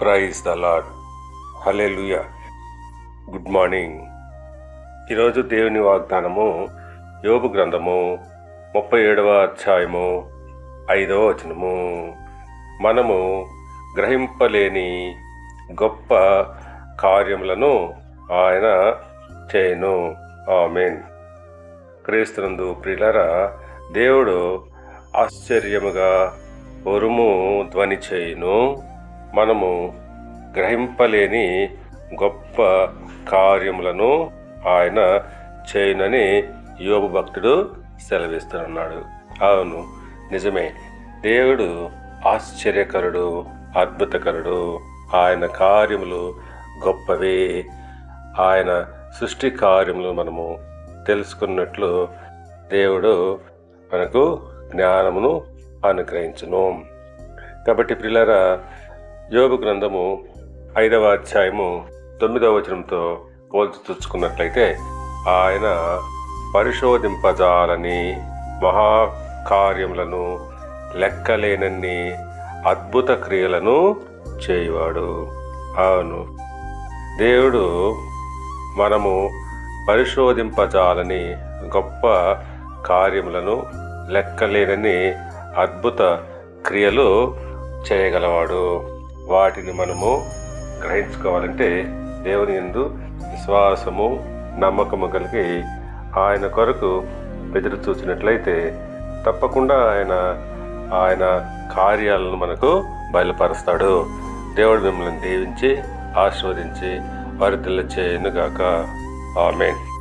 Praise the Lord hallelujah good morning ఈరోజు దేవుని వాగ్దానము యోబు గ్రంథము ముప్పై ఏడవ అధ్యాయము ఐదవ వచనము. మనము గ్రహింపలేని గొప్ప కార్యములను ఆయన చేయను. ఆమెన్. క్రీస్తునందు ప్రియులరా దేవుడు ఆశ్చర్యముగా ఉరుము ధ్వని చేయును. మనము గ్రహింపలేని గొప్ప కార్యములను ఆయన చేయునని యోగ భక్తుడు సెలవిస్తున్నాడు అవును నిజమే. దేవుడు ఆశ్చర్యకరుడు అద్భుతకరుడు. ఆయన కార్యములు గొప్పవే. ఆయన సృష్టి కార్యములు మనము తెలుసుకున్నట్లు దేవుడు మనకు జ్ఞానమును అనుగ్రహించును. కాబట్టి పిల్లరా యోగు గ్రంథము ఐదవ అధ్యాయము తొమ్మిదవ వచనంతో పోల్చి చూసుకున్నట్లయితే ఆయన పరిశోధింపజాలని మహాకార్యములను లెక్కలేనన్ని అద్భుత క్రియలను చేయవాడు. అవును. దేవుడు మనము పరిశోధింపజాలని గొప్ప కార్యములను లెక్కలేనని అద్భుత క్రియలు చేయగలవాడు. వాటిని మనము గ్రహించుకోవాలంటే దేవుని ఎందు విశ్వాసము నమ్మకము కలిగి ఆయన కొరకు ఎదురు చూసినట్లయితే తప్పకుండా ఆయన ఆయన కార్యాలను మనకు బయలుపరుస్తాడు. దేవుడు మిమ్మల్ని దీవించి ఆశీర్వదించి వారి తెల్ల చేయనుగాక. ఆమెన్.